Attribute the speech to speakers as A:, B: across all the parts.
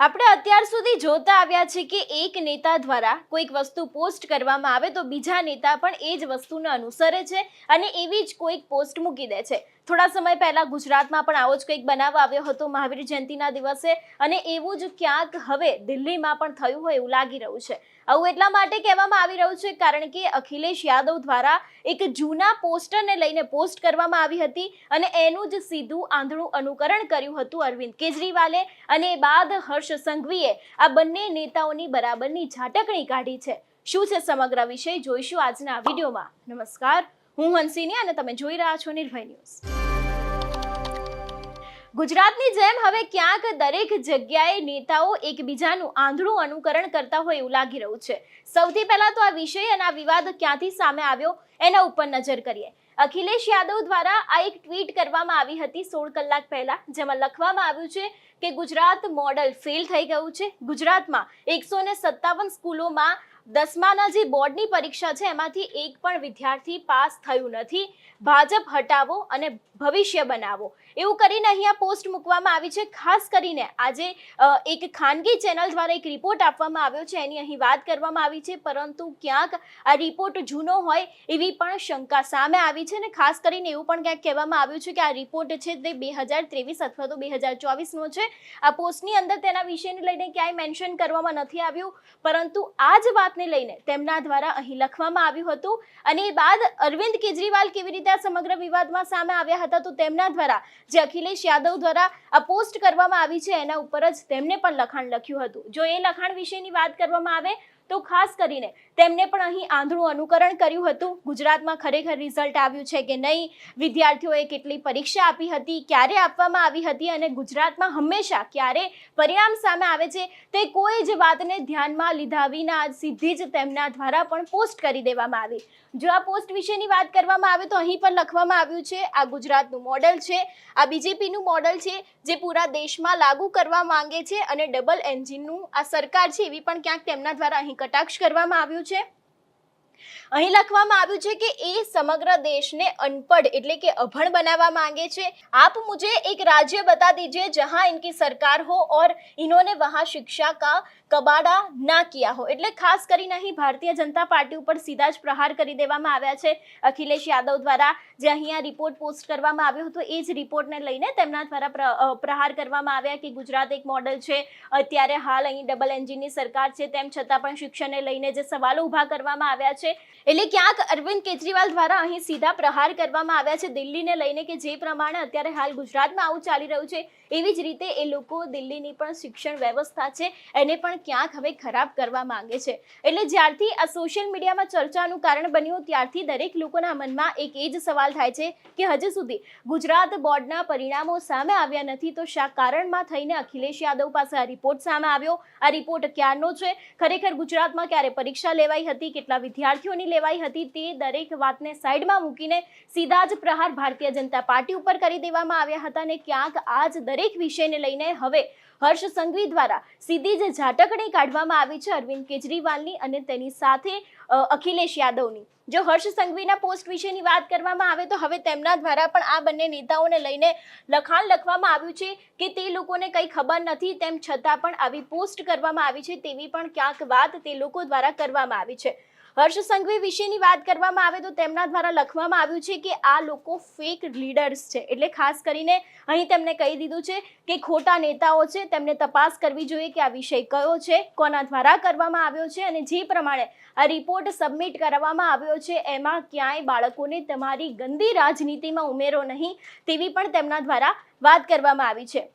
A: આપણે અત્યાર સુધી જોતા આવ્યા છે કે એક નેતા દ્વારા કોઈક વસ્તુ પોસ્ટ કરવામાં આવે તો બીજા નેતા પણ એ જ વસ્તુને અનુસરે છે અને એવી જ કોઈક પોસ્ટ મૂકી દે છે. થોડા સમય પહેલા ગુજરાતમાં પણ આવો જ કંઈક બનાવ આવ્યો હતો મહાવીર જયંતિના દિવસે અને એવું જ ક્યાંક હવે દિલ્હીમાં પણ થયું હોય એવું લાગી રહ્યું છે. આવું એટલા માટે કહેવામાં આવી રહ્યું છે કારણ કે અખિલેશ યાદવ દ્વારા એક જૂના પોસ્ટરને લઈને પોસ્ટ કરવામાં આવી હતી અને એનું જ સીધું આંધળું અનુકરણ કર્યું હતું અરવિંદ કેજરીવાલે અને બાદ હર્ષ સંઘવીએ આ બંને નેતાઓની બરાબરની ઝાટકણી કાઢી છે. શું છે સમગ્ર વિષય? જોઈશું આજના વિડીયોમાં. નમસ્કાર. હું હંસિની અને તમે જોઈ રહ્યા છો નિર્ભય ન્યૂઝ. ગુજરાતની જેમ હવે ક્યાંક દરેક જગ્યાએ નેતાઓ એકબીજાનું આંધળું અનુકરણ કરતા હોય એવું લાગી રહ્યું છે. સૌથી પહેલા તો આ વિષય અને આ વિવાદ ક્યાંથી સામે આવ્યો એના ઉપર નજર કરીએ. અખિલેશ યાદવ દ્વારા આ એક ટ્વીટ કરવામાં આવી હતી સોળ કલાક પહેલા, જેમાં લખવામાં આવ્યું છે કે ગુજરાત મોડલ ફેલ થઈ ગયું છે. ગુજરાતમાં એકસો સત્તાવન સ્કૂલોમાં દસમાના જે બોર્ડની પરીક્ષા છે, એમાંથી એક પણ વિદ્યાર્થી પાસ થયું નથી. ભાજપ હટાવો અને ભવિષ્ય બનાવો. એવું કરીને અહીંયા પોસ્ટ મૂકવામાં આવી છે. ખાસ કરીને આજે એક ખાનગી ચેનલ દ્વારા એક રિપોર્ટ આપવામાં આવ્યો છે. એની અહીં વાત કરવામાં આવી છે. પરંતુ ક્યાંક આ રિપોર્ટ જૂનો હોય એવી પણ શંકા સામે આવી છે અને ખાસ કરીને એવું પણ ક્યાંક કહેવામાં આવ્યું છે કે આ રિપોર્ટ છે તે બે હજાર ત્રેવીસ અથવા તો બે હજાર ચોવીસનો છે. આ પોસ્ટની અંદર તેના વિષયને લઈને ક્યાંય મેન્શન કરવામાં નથી આવ્યું. પરંતુ આ જ વાતને લઈને તેમના દ્વારા અહીં લખવામાં આવ્યું હતું. અને એ બાદ અરવિંદ કેજરીવાલ કેવી રીતે આ સમગ્ર વિવાદમાં સામે આવ્યા હતા તો તેમના દ્વારા જે અખિલેશ યાદવ દ્વારા આ પોસ્ટ કરવામાં આવી છે એના ઉપર જ તેમને પણ લખાણ લખ્યું હતું. જો એ લખાણ વિશેની વાત કરવામાં આવે તો ખાસ કરીને તેમને પણ અહીં આંધળું અનુકરણ કર્યું હતું. ગુજરાતમાં ખરેખર રિઝલ્ટ આવ્યું છે કે નહીં? વિદ્યાર્થીઓએ કેટલી પરીક્ષા આપી હતી? ક્યારે આપવામાં આવી હતી? અને ગુજરાતમાં હંમેશા ક્યારે પરિણામ સામે આવે છે? તે કોઈ જ વાતને ધ્યાનમાં લીધા વિના સીધી જ તેમના દ્વારા પણ પોસ્ટ કરી દેવામાં આવી. જો આ પોસ્ટ વિશેની વાત કરવામાં આવે તો અહીં પણ લખવામાં આવ્યું છે, આ ગુજરાતનું મોડલ છે, આ બીજેપીનું મોડલ છે, જે પૂરા દેશમાં લાગુ કરવા માંગે છે અને ડબલ એન્જિનનું આ સરકાર છે એવી પણ ક્યાંક તેમના દ્વારા અહીં કટાક્ષ કરવામાં આવ્યું છે? અહીં લખવામાં આવ્યું છે કે એ સમગ્ર દેશને અનપઢ એટલે કે અભણ બનાવવા માંગે છે. આપ મુજે એક રાજ્ય બતા દીજે જહાં ઇનકી સરકાર હો ઓર ઇનોને વહાં શિક્ષા કા કબાડા ના કિયા હો. એટલે ખાસ કરીને અહીં ભારતીય જનતા પાર્ટી ઉપર સીધા જ પ્રહાર કરી દેવામાં આવ્યા છે. અખિલેશ યાદવ દ્વારા જે અહીંયા રિપોર્ટ પોસ્ટ કરવામાં આવ્યો હતો, એ જ રિપોર્ટને લઈને તેમના દ્વારા પ્રહાર કરવામાં આવ્યા કે ગુજરાત એક મોડલ છે. અત્યારે હાલ અહીં ડબલ એન્જિનની સરકાર છે, તેમ છતાં પણ શિક્ષણને લઈને જે સવાલો ઊભા કરવામાં આવ્યા છે એટલે ક્યાંક અરવિંદ કેજરીવાલ દ્વારા અહીં સીધા પ્રહાર કરવામાં આવ્યા છે. દિલ્હીને લઈને કે જે પ્રમાણે અત્યારે હાલ ગુજરાતમાં આવું ચાલી રહ્યું છે, એવી જ રીતે એ લોકો દિલ્હીની પણ શિક્ષણ વ્યવસ્થા છે, એને પણ ક્યાંક હવે ખરાબ કરવા માંગે છે. એટલે જ્યારથી આ સોશિયલ મીડિયામાં ચર્ચાનું કારણ બન્યું, ત્યારથી દરેક લોકોના મનમાં એક એ જ સવાલ થાય છે કે હજી સુધી ગુજરાત બોર્ડના પરિણામો સામે આવ્યા નથી તો શા કારણમાં થઈને અખિલેશ યાદવ પાસે આ રિપોર્ટ સામે આવ્યો? આ રિપોર્ટ ક્યારનો છે? ખરેખર ગુજરાતમાં ક્યારે પરીક્ષા લેવાઈ હતી? કેટલા વિદ્યાર્થીઓની લેવાઈ હતી તે દરેક વાતને સાઈડમાં મૂકીને સીધા જ પ્રહાર ભારતીય જનતા પાર્ટી ઉપર કરી દેવામાં આવ્યા હતા અને ક્યાંક આ જ દરેક વિષયને લઈને હવે હર્ષ સંઘવી દ્વારા સીધી જ ઝાટકણી કાઢવામાં આવી છે અરવિંદ કેજરીવાલની અને તેની સાથે અખિલેશ યાદવની. જો હર્ષ સંઘવીના પોસ્ટ વિશેની વાત કરવામાં આવે તો હવે તેમના દ્વારા પણ આ બંને નેતાઓને લઈને લખાણ લખવામાં આવ્યું છે કે તે લોકોને કંઈ ખબર નથી, તેમ છતાં પણ આવી પોસ્ટ કરવામાં આવી છે તેવી પણ ક્યાંક વાત તે લોકો દ્વારા કરવામાં આવી છે. હર્ષ સંઘવી વિશેની વાત કરવામાં આવે તો તેમના દ્વારા લખવામાં આવ્યું છે કે આ લોકો ફેક લીડર્સ છે. એટલે ખાસ કરીને અહીં તેમને કહી દીધું છે કે ખોટા નેતાઓ છે, તેમને તપાસ કરવી જોઈએ કે આ વિષય કયો છે, કોના દ્વારા કરવામાં આવ્યો છે અને જે પ્રમાણે આ રિપોર્ટ સબમિટ કરવામાં આવ્યો છે, એમાં ક્યાંય બાળકોને તમારી ગંદી રાજનીતિમાં ઉમેરો નહીં તેવી પણ તેમના દ્વારા વાત કરવામાં આવી છે.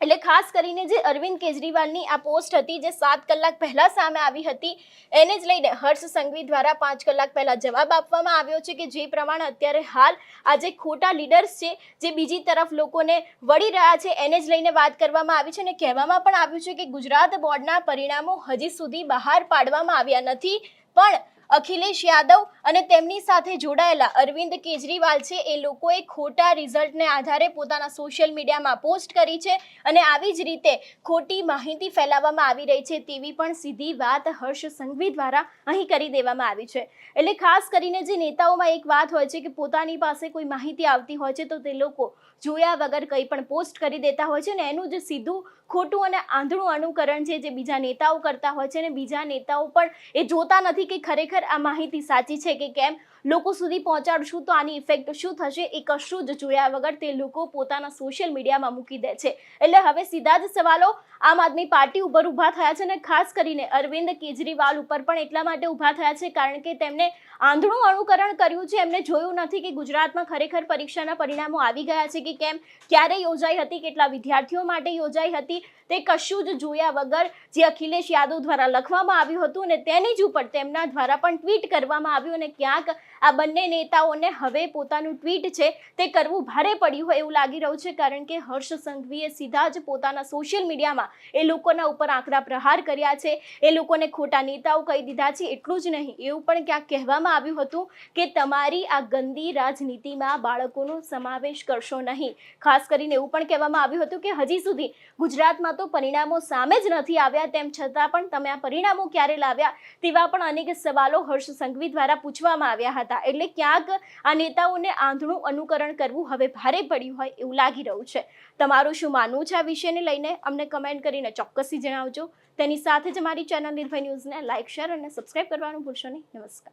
A: એટલે ખાસ કરીને જે અરવિંદ કેજરીવાલની આ પોસ્ટ હતી, જે સાત કલાક પહેલા સામે આવી હતી, એને જ લઈને હર્ષ સંઘવી દ્વારા પાંચ કલાક પહેલા જવાબ આપવામાં આવ્યો છે કે જે પ્રમાણે અત્યારે હાલ આ જે ખોટા લીડર્સ છે, જે બીજી તરફ લોકોને વળી રહ્યા છે, એને જ લઈને વાત કરવામાં આવી છે અને કહેવામાં પણ આવ્યું છે કે ગુજરાત બોર્ડના પરિણામો હજી સુધી બહાર પાડવામાં આવ્યા નથી. પણ અખિલેશ યાદવ અને તેમની સાથે જોડાયેલા અરવિંદ કેજરીવાલ છે. એ લોકોએ ખોટા રિઝલ્ટને આધારે પોતાના સોશિયલ મીડિયામાં પોસ્ટ કરી છે અને આવી જ રીતે ખોટી માહિતી ફેલાવવામાં આવી રહી છે તેવી પણ સીધી વાત હર્ષ સંઘવી દ્વારા અહીં કરી દેવામાં આવી છે. એટલે ખાસ કરીને જે નેતાઓમાં એક વાત હોય છે કે પોતાની પાસે કોઈ માહિતી આવતી હોય છે તો તે લોકો જોયા વગર કંઈ પણ પોસ્ટ કરી દેતા હોય છે ને એનું જે સીધું ખોટું અને આંધળું અનુકરણ છે જે બીજા નેતાઓ કરતા હોય છે અને બીજા નેતાઓ પણ એ જોતા નથી કે ખરેખર આ માહિતી સાચી છે કે કેમ. લોકો સુધી પહોંચાડશું તો આની ઇફેક્ટ શું થશે? એ કશું જ જોયા વગર તે લોકો પોતાના સોશિયલ મીડિયામાં મૂકી દે છે. એટલે હવે સીધા જ સવાલો આમ આદમી પાર્ટી ઉપર ઊભા થયા છે અને ખાસ કરીને અરવિંદ કેજરીવાલ ઉપર પણ એટલા માટે ઊભા થયા છે કારણ કે તેમણે આંધળું અનુકરણ કર્યું છે. એમને જોયું નથી કે ગુજરાતમાં ખરેખર પરીક્ષાના પરિણામો આવી ગયા છે કે કેમ? ક્યારે યોજાઈ હતી? કેટલા વિદ્યાર્થીઓ માટે યોજાઈ હતી? તે કશું જ જોયા વગર જે અખિલેશ યાદવ દ્વારા લખવામાં આવ્યું હતું અને તેની જ ઉપર તેમના દ્વારા પણ ટ્વીટ કરવામાં આવ્યું અને ક્યાંક આ બંને નેતાઓને હવે પોતાનું ટ્વીટ છે તે કરવું ભારે પડ્યું હોય એવું લાગી રહ્યું છે કારણ કે હર્ષ સંઘવીએ સીધા જ પોતાના સોશિયલ મીડિયામાં એ લોકોના ઉપર આંકડા પ્રહાર કર્યા છે. એ લોકોને ખોટા નેતાઓ કહી દીધા છે, એટલું જ નહીં. એવું પણ ક્યાંક કહેવામાં આવ્યું હતું કે તમારી આ ગંદી રાજનીતિમાં બાળકોનો સમાવેશ કરશો નહીં. ખાસ કરીને એવું પણ કહેવામાં આવ્યું હતું કે હજી સુધી ગુજરાતમાં તો પરિણામો સામે જ નથી આવ્યા, તેમ છતાં પણ તમે આ પરિણામો ક્યારે લાવ્યા તેવા પણ અનેક સવાલો હર્ષ સંઘવી દ્વારા પૂછવામાં આવ્યા હતા. એટલે ક્યાંક આ નેતાઓને આંધળું અનુકરણ કરવું હવે ભારે પડ્યું હોય એવું લાગી રહ્યું છે. તમારું શું માનવું છે આ વિષયને લઈને? અમને કમેન્ટ કરીને ચોક્કસથી જણાવજો. તેની સાથે જ મારી ચેનલ નિર્ભય ન્યૂઝને લાઇક શેર અને સબસ્ક્રાઇબ કરવાનું ભૂલશો નહીં. નમસ્કાર.